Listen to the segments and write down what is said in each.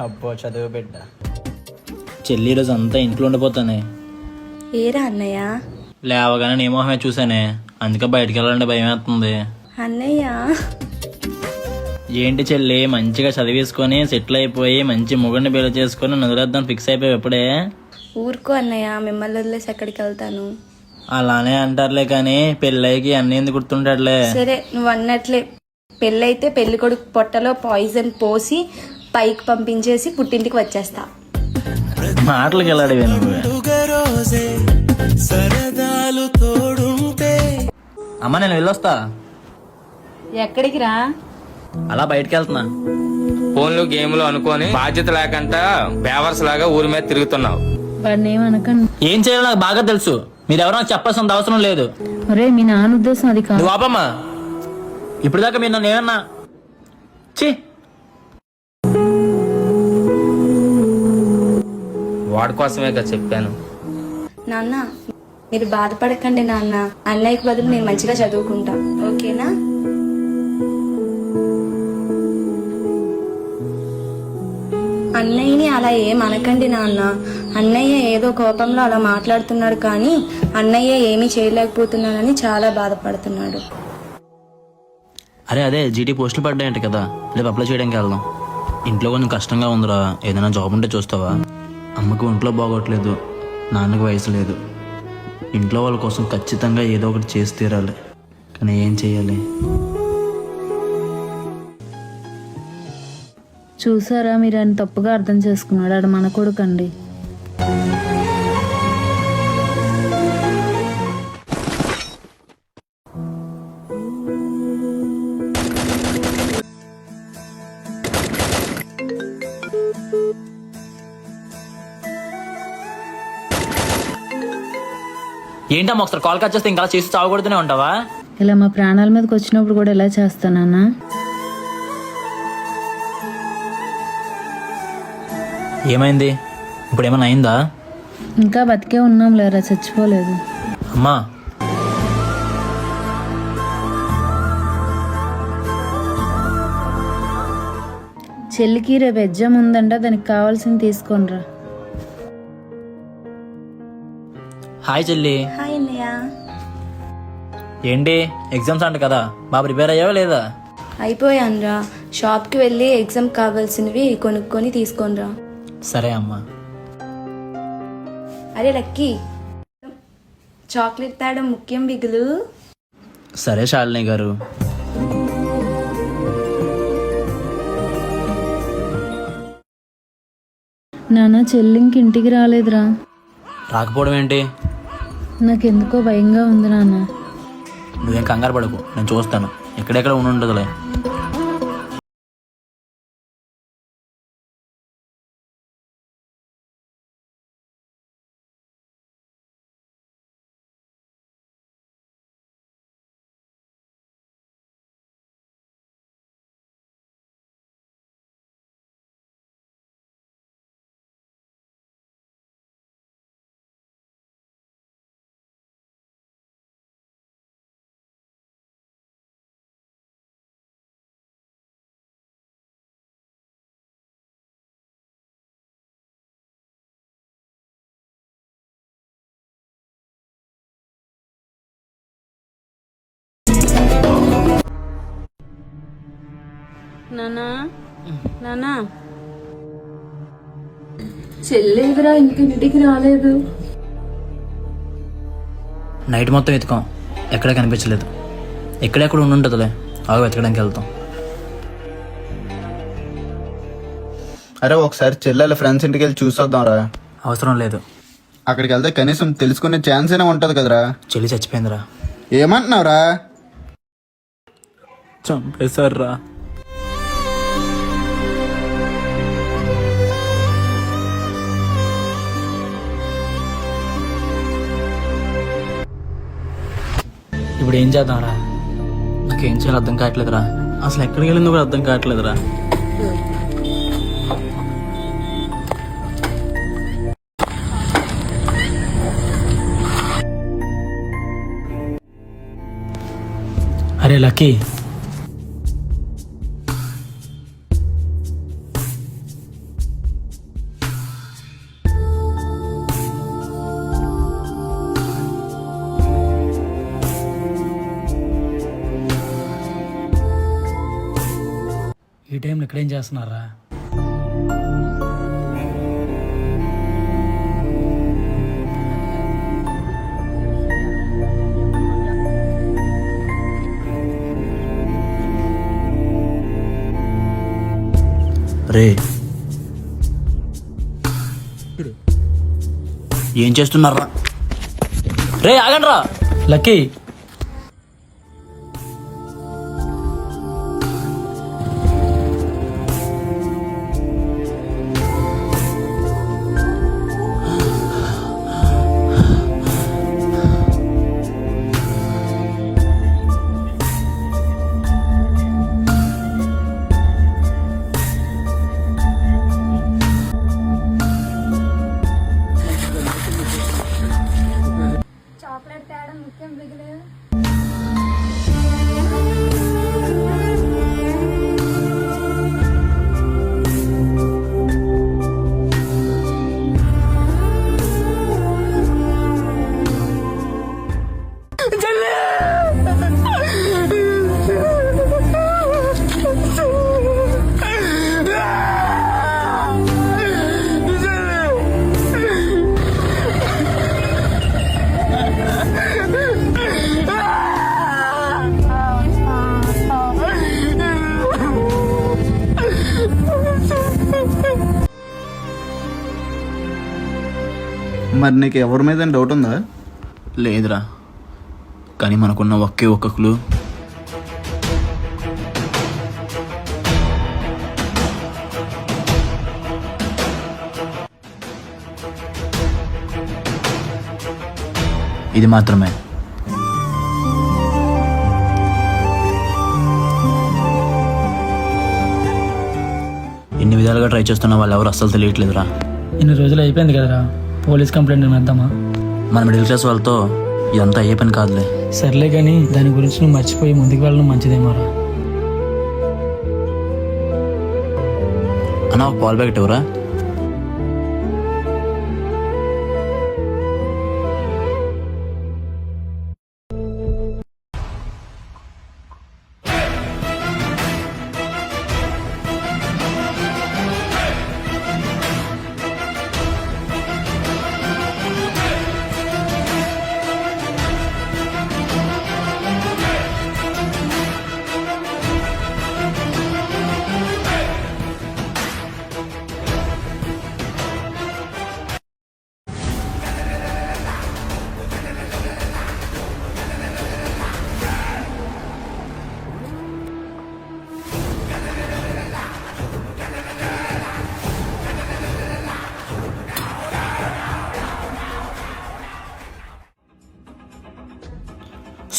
అబ్బో చదువు బిడ్డ. చెల్లి రోజు అంతా ఇంట్లో ఉండిపోతానే. ఏరా అన్నయ్య? లేవగానే నీ మొహమే చూసానే అందుకే బయటికి వెళ్ళాలంటే భయం వేస్తుంది. అన్నయ్య? ఏంటి చెల్లి మంచిగా చదివేసుకొని సెటిల్ అయిపోయి మంచి మొగుడిని పెళ్ళి చేసుకొని నదిలేద్దాం ఫిక్స్ అయిపోయి ఎప్పుడే? ఊరుకో అన్నయ్య మిమ్మల్ని వదిలేసి ఎక్కడికి వెళ్తాను. అలానే అంటారులే కానీ పెళ్ళైకి అన్ని ఎందుకు గుర్తుంటాడులే సరే నువ్వు అన్నట్లే. పెళ్ళైతే పెళ్ళి కొడుకు పొట్టలో పాయిజన్ పోసి పైకి పంపించేసి పుట్టింటికి వచ్చేస్తా. మాటలకు వెళ్ళాడు నువ్వు అమ్మ నేను వెళ్ళొస్తా. ఎక్కడికి రా? అలా బయటికి వెళ్తున్నా ఫోన్లు గేమ్లు అనుకొని బాధ్యత లేకుండా బేవర్స్ లాగా ఊరి మీద తిరుగుతున్నావు. ఏం చేయాలో నాకు బాగా తెలుసు. మీరెవరో నాకు చెప్పాల్సిన అవసరం లేదు. ఒరే మీ నాన్న ఉద్దేశం అది కాదు. నువ్వు ఆపమ్మా. ఇప్పుడు దాకా మీరు నన్ను ఏమన్నా ఛీ! వాడి కోసమే కదా చెప్పాను. నాన్న మీరు బాధపడకండి నాన్న. అన్నయ్యకి బదులు నేను మంచిగా చదువుకుంటా. ఓకేనా? అన్నయ్యని అలా ఏం అనకండి నాన్న. అన్నయ్య ఏదో కోపంలో అలా మాట్లాడుతున్నాడు కానీ అన్నయ్య ఏమీ చేయలేకపోతున్నాడని చాలా బాధపడుతున్నాడు. అరే అదే జీటీ పోస్టులు పడ్డాయంట కదా. రేపు అప్లై చేయడానికి వెళ్దాం. ఇంట్లో కొంచెం కష్టంగా ఉందిరా. ఏదైనా జాబ్ ఉంటే చూస్తావా? అమ్మకి ఒంట్లో బాగోట్లేదు నాన్నకు వయసు లేదు. ఇంట్లో వాళ్ళ కోసం ఖచ్చితంగా ఏదో ఒకటి చేసి తీరాలి. కానీ ఏం చేయాలి చూసారా మీరు ఆయన తప్పుగా అర్థం చేసుకున్నాడు ఆడ మన కొడుకండి. ఏంటమ్మా ఒకసారి కాల్ కట్ చేస్తే ఇంకా చేసి చావకూడదనే ఉంటావా? ఇలా మా ప్రాణాల మీదకి వచ్చినప్పుడు కూడా ఎలా చేస్తానన్నా ఏమైంది? ఇప్పుడు ఏమైనా అయిందా? ఇంకా బతికే ఉన్నాం లేరా చచ్చిపోలేదు. అమ్మా. చెల్లికి రేపు ఎగ్జామ్ ఉందంట దానికి కావాల్సింది తీసుకోనరా. హాయ్ చెల్లి హాయ్ అన్నయ్య ఏంటి? ఎగ్జామ్స్ అంట కదా. బాగా ప్రిపేర్ అయ్యావా లేదా? అయిపోయానురా. షాప్కి వెళ్ళి ఎగ్జామ్ కావాల్సినవి కొనుక్కొని తీసుకొనిరా. సరే అమ్మా. అరే లక్కీ. చాక్లెట్ తేడం ముఖ్యం బిగులు. సరే శాలిని గారు. నాన్న చెల్లింకి ఇంటికి రాలేదురా. రాకపోవడం ఏంటి? నాకెందుకో భయంగా ఉంది నాన్న. నువ్వేం కంగారు పడకు నేను చూస్తాను. ఎక్కడెక్కడ ఉండి నానా? నానా? చెల్లేదురా ఇంక ఇంటికి రాలేదు. నైట్ మొత్తం వెతుకాం. ఎక్కడ కనిపించలేదు. ఎక్కడెక్కడ ఉండి ఉంటుందిలే ఆగు వెతకడానికి వెళ్తాం. అరే ఒకసారి చెల్లెల ఫ్రెండ్స్ ఇంటికి వెళ్ళి చూసొద్దాంరా. అవసరం లేదు. అక్కడికి వెళ్తే కనీసం తెలుసుకునే ఛాన్స్ అయినా ఉంటది కదరా. చెల్లి చచ్చిపోయిందిరా. ఏమంటున్నావురా? చంపేశారా. ఇప్పుడు ఏం చేద్దాంరా? నాకేం చేయాలో అర్థం కావట్లేదురా. అసలు ఎక్కడికి వెళ్ళిందో కూడా అర్థం కావట్లేదురా. అరే లక్కీ చేస్తున్నారా? రే. ఏం చేస్తున్నారా? రే ఆగండి రా లక్కీ. మరి నీకు ఎవరి మీద డౌట్ ఉందా? లేదురా. కానీ మనకున్న ఒకే ఒక్క క్లూ ఇది మాత్రమే. ఇన్ని విధాలుగా ట్రై చేస్తున్న వాళ్ళు ఎవరు అస్సలు తెలియట్లేదురా. ఇన్ని రోజులు అయిపోయింది కదరా. పోలీస్ కంప్లైంట్ మన మిడిల్ క్లాస్ వాళ్ళతో ఇదంతా అయ్యే పని కాదులే. సర్లే కానీ దాని గురించి నువ్వు మర్చిపోయి ముందుకు వెళ్ళడం మంచిదేమోరా అన్న పాల్ బ్యాగ్ టూరా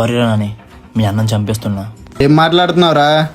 సారీ రా నాని. మీ అన్నం చంపేస్తున్నా. ఏం మాట్లాడుతున్నావురా?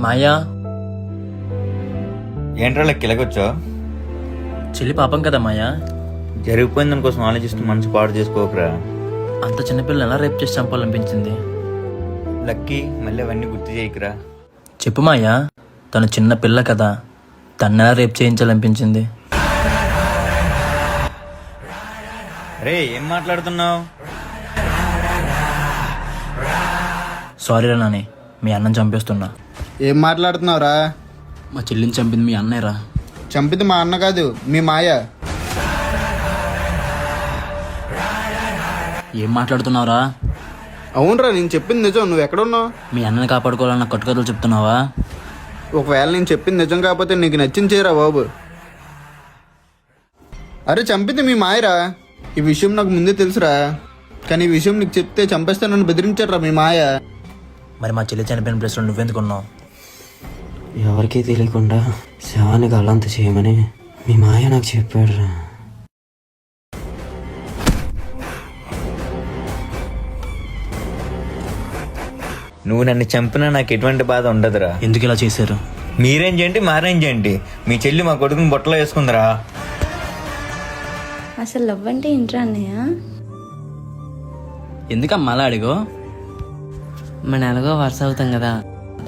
మాయా? ఏంట్రా లెక్క ఇలాగొచ్చా చెల్లి పాపం కదా మాయా? జరిగిపోయిన దానికోసం ఆలోచిస్తూ మనసు పాడు చేసుకోకరా. అంత చిన్నపిల్లలు ఎలా రేపు చేసి చంపాలనిపించింది? లక్కీ మళ్ళీ అవన్నీ గుర్తు చేయకురా. చెప్పు మాయా తను చిన్న పిల్ల కదా. తను ఎలా రేపు చేయించాలనిపించింది? రే ఏం మాట్లాడుతున్నావు? సారీ రా నాని మీ అన్నం చంపేస్తున్నా. ఏం మాట్లాడుతున్నావురా? మా చెల్లిని చంపింది మీ అన్నయ్యరా చంపిది మా అన్న కాదు మీ మాయ. ఏం మాట్లాడుతున్నావురా? అవునరా నేను చెప్పింది నిజం నువ్వు ఎక్కడున్నావు? మీ అన్నని కాపాడుకోవాలన్న కట్టుకథలు చెప్తున్నావా? ఒకవేళ నేను చెప్పింది నిజం కాకపోతే నీకు నచ్చింది చేయరా బాబు. అరే చంపింది మీ మాయరా? ఈ విషయం నాకు ముందే తెలుసురా. కానీ ఈ విషయం నీకు చెప్తే చంపేస్తానని బెదిరించారా మీ మాయ. మరి మా చెల్లి చనిపోయిన ప్లేస్లో నువ్వెందుకున్నావు ఎవరికీ తెలియకుండా శవాన్ని గల్లంత చేయమని మీ మాయ నాకు చెప్పాడురా. నువ్వు నన్ను చంపినా నాకు ఎటువంటి బాధ ఉండదురా. ఎందుకు ఇలా చేశారు? మీరేం చేయండి మారేం చేయండి. మీ చెల్లి మా కొడుకుని బొట్టలో వేసుకుందిరా. అసలు లవ్ అంటే ఏంట్రా అన్నయ్య? ఎందుకమ్మా అలా అడిగో? మన ఎలాగో వరుస అవుతాం కదా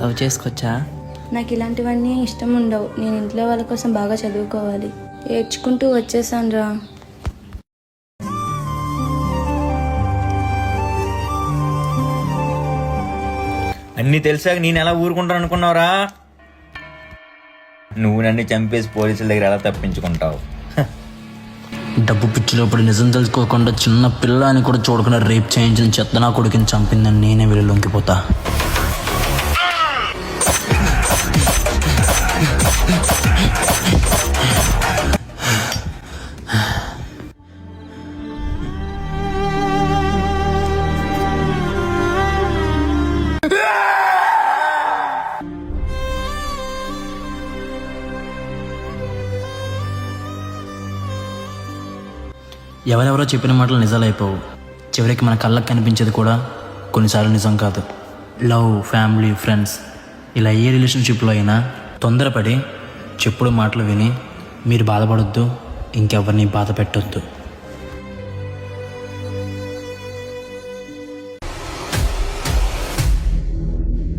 లవ్ చేసుకొచ్చా? నాకు ఇలాంటివన్నీ ఇష్టం ఉండవు. నేను ఇంట్లో వాళ్ళ కోసం బాగా చదువుకోవాలి. ఏడ్చుకుంటూ వచ్చేసాను రా అన్ని తెలిసాక నేను ఎలా ఊరుకుంటాను అనుకున్నావురా నువ్వు నన్ను చంపేసి పోలీసుల దగ్గర ఎలా తప్పించుకుంటావు. డబ్బు పిచ్చిలో పడి నిజం తెలుసుకోకుండా చిన్న పిల్ల అని కూడా చూడకుండా రేప్ చేయించిన చెత్త నా కొడుకుని చంపిందని నేనే వెళ్ళి లొంగిపోతా ఎవరెవరో చెప్పిన మాటలు నిజాలైపోవు చివరికి మన కళ్ళకు కనిపించేది కూడా కొన్నిసార్లు నిజం కాదు. లవ్ ఫ్యామిలీ ఫ్రెండ్స్ ఇలా ఏ రిలేషన్షిప్లో అయినా తొందరపడి చెప్పుడు మాటలు విని మీరు బాధపడొద్దు ఇంకెవరిని బాధ పెట్టొద్దు.